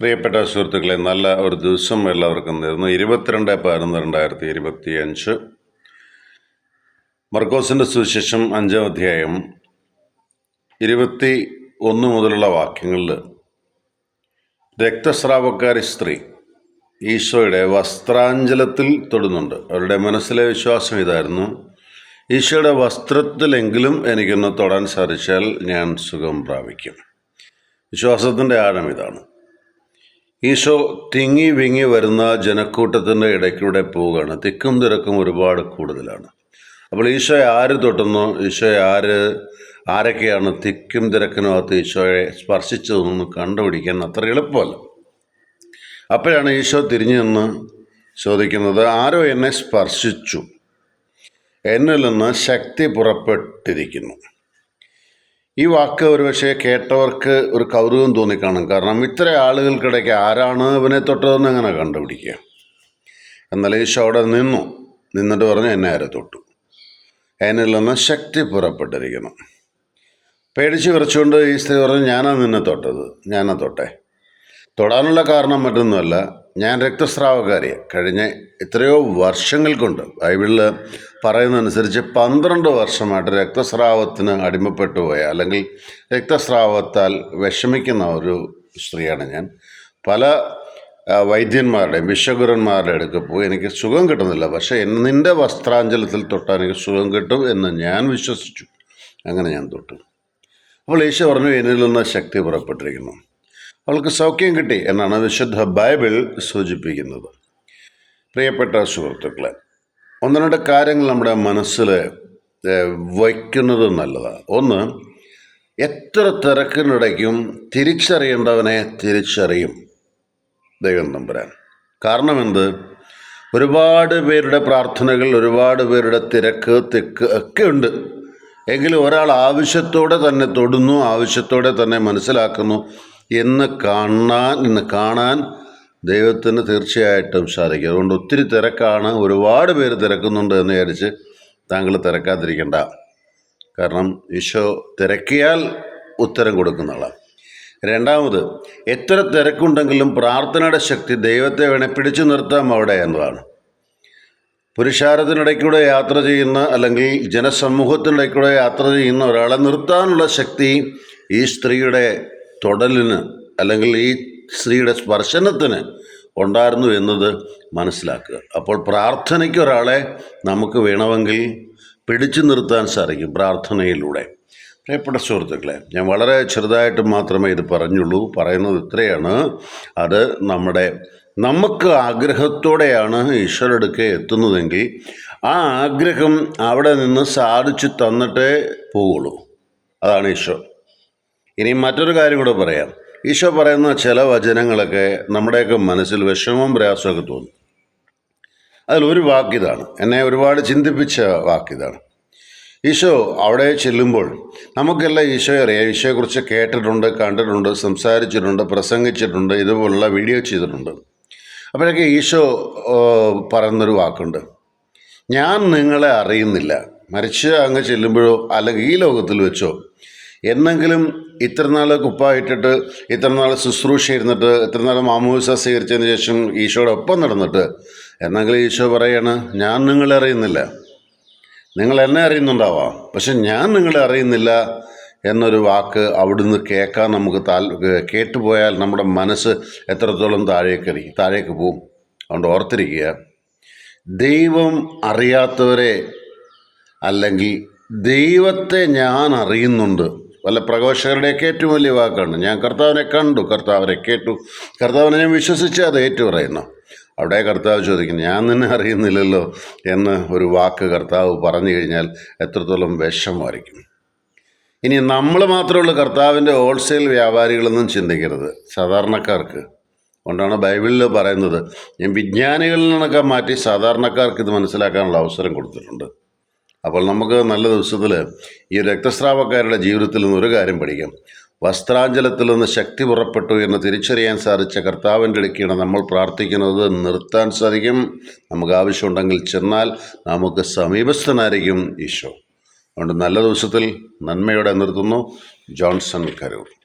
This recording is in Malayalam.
പ്രിയപ്പെട്ട സുഹൃത്തുക്കളെ നല്ല ഒരു ദിവസം എല്ലാവർക്കും നേരുന്നു. ഇരുപത്തിരണ്ട് പതിനൊന്ന് രണ്ടായിരത്തി ഇരുപത്തി അഞ്ച് മർക്കോസിന്റെ സുവിശേഷം അഞ്ചാം അധ്യായം ഇരുപത്തി ഒന്ന് മുതലുള്ള വാക്യങ്ങളിൽ രക്തസ്രാവക്കാരി സ്ത്രീ ഈശോയുടെ വസ്ത്രാഞ്ചലത്തിൽ തൊടുന്നുണ്ട്. അവരുടെ മനസ്സിലെ വിശ്വാസം ഇതായിരുന്നു ഈശോയുടെ വസ്ത്രത്തിലെങ്കിലും എനിക്കൊന്ന് തൊടാൻ സാധിച്ചാൽ ഞാൻ സുഖം പ്രാപിക്കും. വിശ്വാസത്തിന്റെ ആഴം ഇതാണ്. ഈശോ തിങ്ങി വിങ്ങി വരുന്ന ജനക്കൂട്ടത്തിന്റെ ഇടയ്ക്കൂടെ പോവുകയാണ്. തിക്കും തിരക്കും ഒരുപാട് കൂടുതലാണ്. അപ്പോൾ ഈശോയെ ആര് തൊട്ടുന്നു? ഈശോയെ ആര് ആരൊക്കെയാണ് തിക്കും തിരക്കിനകത്ത് ഈശോയെ സ്പർശിച്ചതെന്ന് കണ്ടുപിടിക്കാൻ അത്ര എളുപ്പമല്ല. അപ്പോഴാണ് ഈശോ തിരിഞ്ഞു നിന്ന് ചോദിക്കുന്നത് ആരോ എന്നെ സ്പർശിച്ചു? എന്നിൽ നിന്ന് ശക്തി പുറപ്പെട്ടിരിക്കുന്നു. ഈ വാക്ക് ഒരുപക്ഷെ കേട്ടവർക്ക് ഒരു കൗതുകം തോന്നിക്കാണും. കാരണം ഇത്ര ആളുകൾക്കിടയ്ക്ക് ആരാണ് ഇവനെ തൊട്ടതെന്ന് എങ്ങനെ കണ്ടുപിടിക്കുക? എന്നാൽ ഈശോ അവിടെ നിന്നു. നിന്നിട്ട് പറഞ്ഞു എന്നെ ആരെ തൊട്ടു? അതിനിൽ നിന്ന് ശക്തി പുറപ്പെട്ടിരിക്കണം പേടിച്ച് വിറച്ചുകൊണ്ട് ഈ സ്ത്രീ പറഞ്ഞു ഞാനാ നിന്നെ തൊട്ടത്. ഞാനാ തൊട്ടെ. തൊടാനുള്ള കാരണം മറ്റൊന്നുമല്ല. ഞാൻ രക്തസ്രാവകാരിയാണ് കഴിഞ്ഞ എത്രയോ വർഷങ്ങൾ കൊണ്ട് ബൈബിളിൽ പറയുന്നതനുസരിച്ച് പന്ത്രണ്ട് വർഷമായിട്ട് രക്തസ്രാവത്തിന് അടിമപ്പെട്ടു പോയ അല്ലെങ്കിൽ രക്തസ്രാവത്താൽ വിഷമിക്കുന്ന ഒരു സ്ത്രീയാണ് ഞാൻ. പല വൈദ്യന്മാരുടെയും വിശ്വഗുരന്മാരുടെ അടുക്ക് പോയി എനിക്ക് സുഖം കിട്ടുന്നില്ല. പക്ഷേ നിന്റെ വസ്ത്രാഞ്ചലത്തിൽ തൊട്ടാൽ എനിക്ക് സുഖം കിട്ടും എന്ന് ഞാൻ വിശ്വസിച്ചു. അങ്ങനെ ഞാൻ തൊട്ടു. അപ്പോൾ ഈശോ പറഞ്ഞു എന്നിൽ നിന്ന് ശക്തി പുറപ്പെട്ടിരിക്കുന്നു. അവൾക്ക് സൗഖ്യം കിട്ടി എന്നാണ് വിശുദ്ധ ബൈബിൾ സൂചിപ്പിക്കുന്നത്. പ്രിയപ്പെട്ട സുഹൃത്തുക്കളെ ഒന്ന് രണ്ട് കാര്യങ്ങൾ നമ്മുടെ മനസ്സിൽ വയ്ക്കുന്നത് നല്ലതാണ്. ഒന്ന് എത്ര തിരക്കിനിടയ്ക്കും തിരിച്ചറിയേണ്ടവനെ തിരിച്ചറിയും ദൈവം നമ്പുരാൻ. കാരണം എന്ത്? ഒരുപാട് പേരുടെ പ്രാർത്ഥനകൾ ഒരുപാട് പേരുടെ തിരക്ക് തിക്ക് ഒക്കെ ഉണ്ട്. എങ്കിലും ഒരാൾ ആവശ്യത്തോടെ തന്നെ തൊടുന്നു ആവശ്യത്തോടെ തന്നെ മനസ്സിലാക്കുന്നു. എന്ന് കാണാൻ എന്ന് കാണാൻ ദൈവത്തിന് തീർച്ചയായിട്ടും സാധിക്കും. അതുകൊണ്ട് ഒത്തിരി തിരക്കാണ്. ഒരുപാട് പേര് തിരക്കുന്നുണ്ട് എന്ന് വിചാരിച്ച് താങ്കൾ തിരക്കാതിരിക്കണ്ട. കാരണം ഈശോ തിരക്കിയാൽ ഉത്തരം കൊടുക്കുന്നതാണ് രണ്ടാമത് എത്ര തിരക്കുണ്ടെങ്കിലും പ്രാർത്ഥനയുടെ ശക്തി ദൈവത്തെ വേണേ പിടിച്ചു നിർത്താം അവിടെ എന്നതാണ്. പുരുഷാരത്തിനിടയ്ക്കൂടെ യാത്ര ചെയ്യുന്ന അല്ലെങ്കിൽ ജനസമൂഹത്തിനിടയ്ക്കൂടെ യാത്ര ചെയ്യുന്ന ഒരാളെ നിർത്താനുള്ള ശക്തി ഈ സ്ത്രീയുടെ തൊടലിന് അല്ലെങ്കിൽ ഈ സ്ത്രീയുടെ സ്പർശനത്തിന് ഉണ്ടായിരുന്നു എന്നത് മനസ്സിലാക്കുക. അപ്പോൾ പ്രാർത്ഥനയ്ക്ക് ഒരാളെ നമുക്ക് വേണമെങ്കിൽ പിടിച്ചു നിർത്താൻ സാധിക്കും പ്രാർത്ഥനയിലൂടെ. പ്രിയപ്പെട്ട സുഹൃത്തുക്കളെ ഞാൻ വളരെ ചെറുതായിട്ട് മാത്രമേ ഇത് പറഞ്ഞുള്ളൂ. പറയുന്നത് ഇത്രയാണ്. അത് നമ്മുടെ നമുക്ക് ആഗ്രഹത്തോടെയാണ് ഈശ്വരടുക്കെ എത്തുന്നതെങ്കിൽ ആ ആഗ്രഹം അവിടെ നിന്ന് സാധിച്ചു തന്നിട്ടേ പോവുള്ളൂ. അതാണ് ഈശോ ഇനി മറ്റൊരു കാര്യം കൂടെ പറയാം. ഈശോ പറയുന്ന ചില വചനങ്ങളൊക്കെ നമ്മുടെയൊക്കെ മനസ്സിൽ വിഷമവും പ്രയാസമൊക്കെ തോന്നും. അതിലൊരു വാക്കിതാണ് എന്നെ ഒരുപാട് ചിന്തിപ്പിച്ച വാക്കിതാണ് ഈശോ അവിടെ ചെല്ലുമ്പോൾ നമുക്കെല്ലാം ഈശോയെ അറിയാം. ഈശോയെക്കുറിച്ച് കേട്ടിട്ടുണ്ട് കണ്ടിട്ടുണ്ട് സംസാരിച്ചിട്ടുണ്ട് പ്രസംഗിച്ചിട്ടുണ്ട് ഇതുപോലുള്ള വീഡിയോ ചെയ്തിട്ടുണ്ട്. അപ്പോഴൊക്കെ ഈശോ പറയുന്നൊരു വാക്കുണ്ട്. ഞാൻ നിങ്ങളെ അറിയുന്നില്ല. മരിച്ച് അങ്ങ് ചെല്ലുമ്പോഴോ അല്ലെങ്കിൽ ഈ ലോകത്തിൽ വെച്ചോ എന്നെങ്കിലും ഇത്ര നാൾ കുപ്പായിട്ടിട്ട് ഇത്ര നാൾ ശുശ്രൂഷ ഇരുന്നിട്ട് ഇത്ര നാൾ മാമൂസ സ്വീകരിച്ചതിന് ശേഷം ഈശോയുടെ ഒപ്പം നടന്നിട്ട് എന്നെങ്കിലും ഈശോ പറയാണ് ഞാൻ നിങ്ങളെ അറിയുന്നില്ല. നിങ്ങൾ എന്നെ അറിയുന്നുണ്ടാവാം. പക്ഷെ ഞാൻ നിങ്ങളെ അറിയുന്നില്ല. എന്നൊരു വാക്ക് അവിടുന്ന് കേൾക്കാൻ നമുക്ക് താൽ കേട്ടുപോയാൽ നമ്മുടെ മനസ്സ് എത്രത്തോളം താഴേക്ക് താഴേക്ക് പോവും. അതുകൊണ്ട് ഓർത്തിരിക്കുക ദൈവം അറിയാത്തവരെ അല്ലെങ്കിൽ ദൈവത്തെ ഞാൻ അറിയുന്നുണ്ട്. വല്ല പ്രഘോഷകരുടെയൊക്കെ ഏറ്റവും വലിയ വാക്കാണ്. ഞാൻ കർത്താവിനെ കണ്ടു. കർത്താവിനെ കേട്ടു. കർത്താവിനെ ഞാൻ വിശ്വസിച്ച് അത് ഏറ്റു പറയുന്നു അവിടെ കർത്താവ് ചോദിക്കുന്നു ഞാൻ നിന്നെ അറിയുന്നില്ലല്ലോ എന്ന് ഒരു വാക്ക് കർത്താവ് പറഞ്ഞു കഴിഞ്ഞാൽ എത്രത്തോളം വിഷമമായിരിക്കും. ഇനി നമ്മൾ മാത്രമുള്ള കർത്താവിന്റെ ഹോൾസെയിൽ വ്യാപാരികളൊന്നും ചിന്തിക്കരുത്. സാധാരണക്കാർക്ക്. അതുകൊണ്ടാണ് ബൈബിളിൽ പറയുന്നത് ഞാൻ വിജ്ഞാനികളിൽ നിന്നൊക്കെ മാറ്റി സാധാരണക്കാർക്ക് ഇത് മനസ്സിലാക്കാനുള്ള അവസരം കൊടുത്തിട്ടുണ്ട്. അപ്പോൾ നമുക്ക് നല്ല ദിവസത്തിൽ ഈ രക്തസ്രാവക്കാരുടെ ജീവിതത്തിൽ നിന്ന് ഒരു കാര്യം പഠിക്കാം. വസ്ത്രാഞ്ചലത്തിൽ നിന്ന് ശക്തി പുറപ്പെട്ടു എന്ന് തിരിച്ചറിയാൻ സാധിച്ച കർത്താവിന്റെ ഇടയ്ക്കാണ് നമ്മൾ പ്രാർത്ഥിക്കുന്നത് നിർത്താൻ സാധിക്കും. നമുക്ക് ആവശ്യമുണ്ടെങ്കിൽ ചെന്നാൽ നമുക്ക് സമീപസ്ഥനായിരിക്കും ഈശോ. അതുകൊണ്ട് നല്ല ദിവസത്തിൽ നന്മയോടെ നിർത്തുന്നു. ജോൺസൺ കരൂർ.